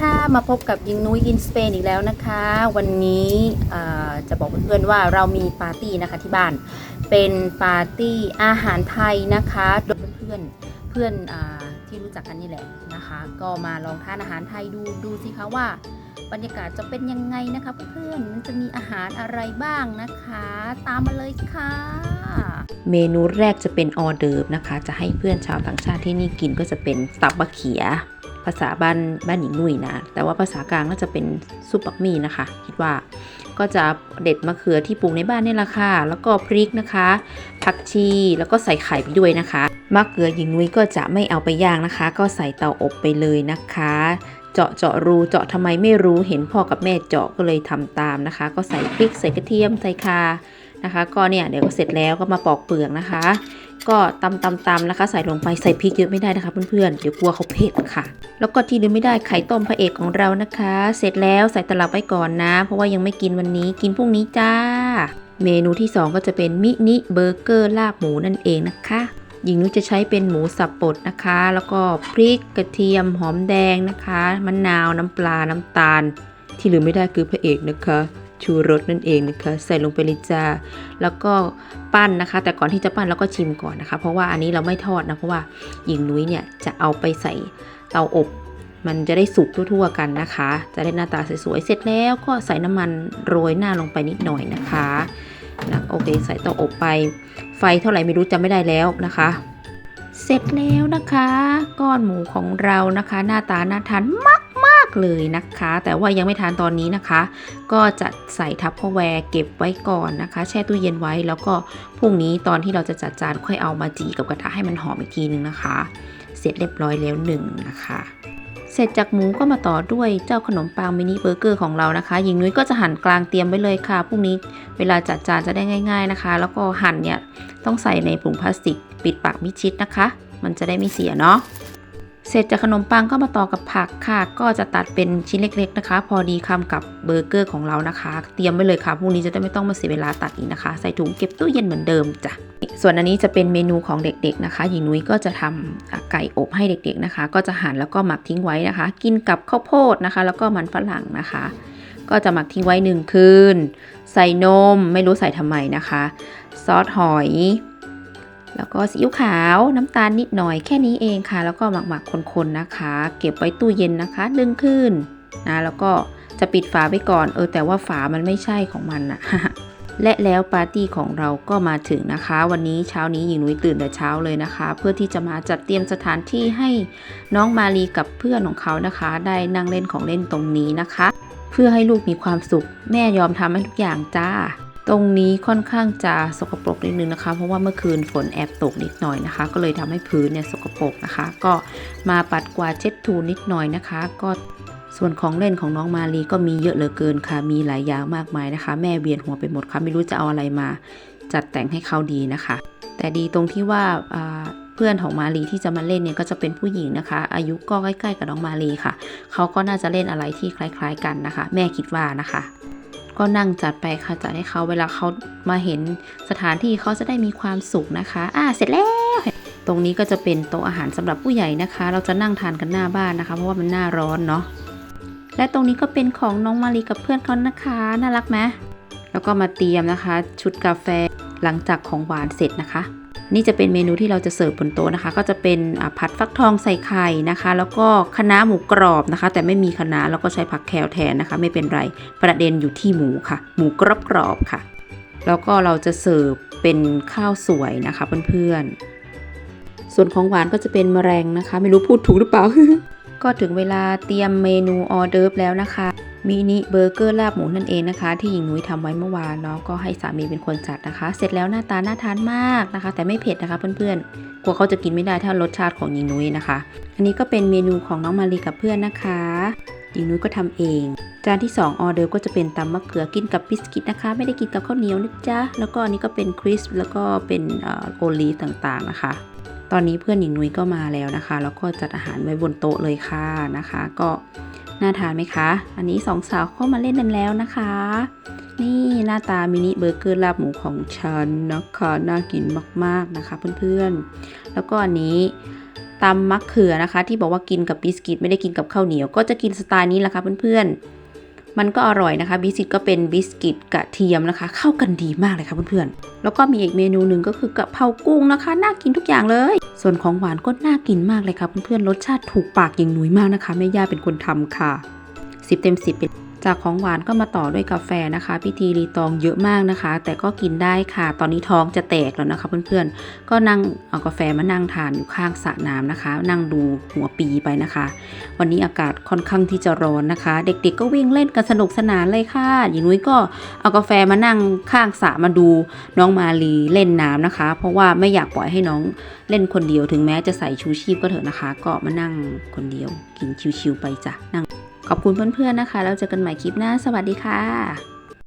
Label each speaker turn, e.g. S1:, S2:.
S1: ค่ะมาพบกับยิงนุ้ยอินสเปนอีกแล้วนะคะ วันนี้จะบอกเพื่อนๆว่าเรามีปาร์ตี้นะคะที่บ้าน เป็นปาร์ตี้อาหารไทยนะคะโดยเพื่อนๆเพื่อนอที่รู้จักกันนี่แหละนะคะ ก็มาลองทานอาหารไทยดูดูสิคะว่า บรรยากาศจะเป็นยังไงนะคะเพื่อนๆมันจะมีอาหารอะไรบ้างนะคะ ตามมาเลยค่ะ เมนูแรกจะเป็นออเดิร์ฟนะคะ จะให้เพื่อนชาวต่างชาติที่นี่กินก็จะเป็นตับบะเขีย ภาษาบ้านบ้านหญิงนุ่ยนะ แต่ว่าภาษากลางก็จะเป็นซุปบักมี่นะคะ คิดว่าก็จะเด็ดมะเขือที่ปลูกในบ้านนี่แหละค่ะแล้วก็พริกนะคะ ผักชีแล้วก็ใส่ไข่ไปด้วยนะคะมะเขือหญิงนุ้ยก็จะไม่เอาไปย่างนะคะ ก็ใส่เตาอบไปเลยนะคะ เจาะเจาะรูเจาะทำไมไม่รู้เห็นพ่อกับแม่เจาะก็เลยทำตามนะคะ ก็ใส่พริกใส่กระเทียมใส่คานะคะ ก็เนี่ยเดี๋ยวก็เสร็จแล้วก็มาปอกเปลือกนะคะ ก็ตำตำตำนะคะ ใส่ลงไปใส่พริกเยอะไม่ได้นะคะเพื่อนๆเดี๋ยวกลัวเขาเผ็ดค่ะ แล้วก็ที่ลืมไม่ได้ไข่ต้มพระเอกของเรานะคะ เสร็จแล้วใส่ตลับไว้ก่อนนะ เพราะว่ายังไม่กินวันนี้กินพรุ่งนี้จ้า เมนูที่ 2 ก็จะเป็นมินิเบอร์เกอร์ลาบหมูนั่นเองนะคะหญิงนุ้ยจะใช้เป็นหมูสับปดนะคะ แล้วก็พริกกระเทียมหอมแดงนะคะมะนาวน้ำปลาน้ำตาล ที่ลืมไม่ได้คือพระเอกนะคะ ชูรสนั่นเองนะคะใส่ลงไปเลยจ้าแล้วก็ปั้นนะคะ แต่ก่อนที่จะปั้นเราก็ชิมก่อนนะคะ เพราะว่าอันนี้เราไม่ทอดนะเพราะว่าหญิงนุ้ยเนี่ยจะเอาไปใส่เตาอบมันจะได้สุกทั่วๆกันนะคะ จะได้หน้าตาสวยๆ เสร็จแล้วก็ใส่น้ำมันโรยหน้าลงไปนิดหน่อยนะคะนะโอเค ใส่เตาอบไป ไฟเท่าไหร่ไม่รู้จำไม่ได้แล้วนะคะ เสร็จแล้วนะคะ ก้อนหมูของเรานะคะ หน้าตาน่าทานมาก เลยนะคะ แต่ว่ายังไม่ทานตอนนี้นะคะ ก็จะใส่ทับพแวร์เก็บไว้ก่อนนะคะ แช่ตู้เย็นไว้แล้วก็พรุ่งนี้ตอนที่เราจะจัดจานค่อยเอามาจีกับกระทะให้มันหอมอีกทีนึงนะคะ เสร็จเรียบร้อยแล้วหนึ่งนะคะเสร็จจากหมูก็มาต่อด้วยเจ้าขนมปังมินิเบอร์เกอร์ของเรานะคะ หญิงนุ้ยก็จะหั่นกลางเตรียมไว้เลยค่ะ พรุ่งนี้เวลาจัดจานจะได้ง่าย ๆนะคะ แล้วก็หั่นเนี่ยต้องใส่ในถุงพลาสติก ปิดปากมิชิดนะคะ มันจะได้ไม่เสียเนาะ เสร็จจากขนมปังก็มาต่อกับผักค่ะ ก็จะตัดเป็นชิ้นเล็ก ๆนะคะ พอดีคำกับเบอร์เกอร์ของเรานะคะ เตรียมไว้เลยค่ะพรุ่งนี้จะได้ไม่ต้องมาเสียเวลาตัดอีกนะคะ ใส่ถุงเก็บตู้เย็นเหมือนเดิมจ้ะส่วนอันนี้จะเป็นเมนูของเด็กๆนะคะหญิงนุ้ยก็จะทำอะไก่อบให้เด็กๆนะคะ ก็จะหั่นแล้วก็หมักทิ้งไว้นะคะ กินกับข้าวโพดนะคะ แล้วก็มันฝรั่งนะคะ ก็จะหมักทิ้งไว้หนึ่งคืน ใส่นมไม่รู้ใส่ทำไมนะคะ ซอสหอย แล้วก็ซีอิ๊วขาวน้ำตาลนิดหน่อยแค่นี้เองค่ะ แล้วก็หมักๆคนๆนะคะ เก็บไว้ตู้เย็นนะคะหนึ่งคืนนะแล้วก็จะปิดฝาไว้ก่อนเออแต่ว่าฝามันไม่ใช่ของมันนะและแล้วปาร์ตี้ของเราก็มาถึงนะคะ วันนี้เช้านี้หญิงนุ้ยตื่นแต่เช้าเลยนะคะ เพื่อที่จะมาจัดเตรียมสถานที่ให้น้องมาลีกับเพื่อนของเขานะคะ ได้นั่งเล่นของเล่นตรงนี้นะคะ เพื่อให้ลูกมีความสุข แม่ยอมทำให้ทุกอย่างจ้า ตรงนี้ค่อนข้างจะสกปรกนิดนึงนะคะ เพราะว่าเมื่อคืนฝนแอบตกนิดหน่อยนะคะ ก็เลยทำให้พื้นเนี่ยสกปรกนะคะ ก็มาปัดกวาดเช็ดถูนิดหน่อยนะคะ ก็ส่วนของเล่นของน้องมาลีก็มีเยอะเหลือเกินค่ะ มีหลายอย่างมากมายนะคะ แม่เวียนหัวไปหมดค่ะ ไม่รู้จะเอาอะไรมาจัดแต่งให้เขาดีนะคะ แต่ดีตรงที่ว่าเพื่อนของมาลีที่จะมาเล่นเนี่ยก็จะเป็นผู้หญิงนะคะ อายุก็ใกล้ๆกับน้องมาลีค่ะ เขาก็น่าจะเล่นอะไรที่คล้าย ๆ กันนะคะ แม่คิดว่านะคะ ก็นั่งจัดไปค่ะจัดให้เขาเวลาเขามาเห็นสถานที่เขาจะได้มีความสุขนะคะ อ่าเสร็จแล้ว ตรงนี้ก็จะเป็นโต๊ะอาหารสำหรับผู้ใหญ่นะคะ เราจะนั่งทานกันหน้าบ้านนะคะ เพราะว่ามันหน้าร้อนเนาะและตรงนี้ก็เป็นของน้องมารีกับเพื่อนเขานะคะน่ารักไหมแล้วก็มาเตรียมนะคะ ชุดกาแฟหลังจากของหวานเสร็จนะคะ นี่จะเป็นเมนูที่เราจะเสิร์ฟบนโต๊ะนะคะ ก็จะเป็นผัดฟักทองใส่ไข่นะคะ แล้วก็คะน้าหมูกรอบนะคะ แต่ไม่มีคะน้าแล้วก็ใช้ผักแคลแทนนะคะ ไม่เป็นไรประเด็นอยู่ที่หมูค่ะ หมูกรอบกรอบๆค่ะ แล้วก็เราจะเสิร์ฟเป็นข้าวสวยนะคะเพื่อนๆส่วนของหวานก็จะเป็นแมลงนะคะ ไม่รู้พูดถูกหรือเปล่า ก็ถึงเวลาเตรียมเมนูออเดิร์ฟแล้วนะคะมินิเบอร์เกอร์ลาบหมูนั่นเองนะคะ ที่หญิงนุ้ยทำไว้เมื่อวานเนาะก็ให้สามีเป็นคนจัดนะคะ เสร็จแล้วหน้าตาน่าทานมากนะคะ แต่ไม่เผ็ดนะคะเพื่อนๆกลัวเขาจะกินไม่ได้ถ้ารสชาติของหญิงนุ้ยนะคะ อันนี้ก็เป็นเมนูของน้องมารีกับเพื่อนนะคะหญิงนุ้ยก็ทำเอง จานที่ 2 ออเดิร์ก็จะเป็นตำมะเขือกินกับบิสกิตนะคะ ไม่ได้กินกับข้าวเหนียวนะจ๊ะแล้วก็อันนี้ก็เป็นคริสแล้วก็เป็นโอลีต่างๆนะคะ ตอนนี้เพื่อนหญิงนุ้ยก็มาแล้วนะคะ แล้วก็จัดอาหารไว้บนโต๊ะเลยค่ะนะคะ ก็น่าทานไหมคะ อันนี้สองสาวเข้ามาเล่นกันแล้วนะคะ นี่หน้าตามินิเบอร์เกอร์ลาบหมูของฉันนะคะน่ากินมากๆนะคะเพื่อนๆ แล้วก็อันนี้ตำมะเขือนะคะ ที่บอกว่ากินกับบิสกิตไม่ได้กินกับข้าวเหนียว ก็จะกินสไตล์นี้แหละค่ะเพื่อนๆ มันก็อร่อยนะคะบิสกิตก็เป็นบิสกิตกระเทียมนะคะ เข้ากันดีมากเลยค่ะเพื่อนๆ แล้วก็มีอีกเมนูหนึ่งก็คือกะเพรากุ้งนะคะ น่ากินทุกอย่างเลย ส่วนของหวานก็น่ากินมากเลยค่ะเพื่อนๆรสชาติถูกปากอย่างหนุยมากนะคะแม่ย่าเป็นคนทำค่ะ 10 เต็ม 10เป็น จากของหวานก็มาต่อด้วยกาแฟนะคะ พิธีรีตองเยอะมากนะคะ แต่ก็กินได้ค่ะ ตอนนี้ท้องจะแตกแล้วนะคะเพื่อนๆ ก็นั่งเอากาแฟมานั่งทานอยู่ข้างสระน้ำนะคะ นั่งดูหัวปีไปนะคะ วันนี้อากาศค่อนข้างที่จะร้อนนะคะ เด็กๆก็วิ่งเล่นกันสนุกสนานเลยค่ะหญิงนุ้ยก็เอากาแฟมานั่งข้างสระมาดูน้องมาลีเล่นน้ำนะคะ เพราะว่าไม่อยากปล่อยให้น้องเล่นคนเดียวถึงแม้จะใส่ชูชีพก็เถอะนะคะ ก็มานั่งคนเดียวกินชิวๆไปจ้ะนั่ง ขอบคุณเพื่อนๆนะคะ แล้วเจอกันใหม่คลิปหน้า สวัสดีค่ะ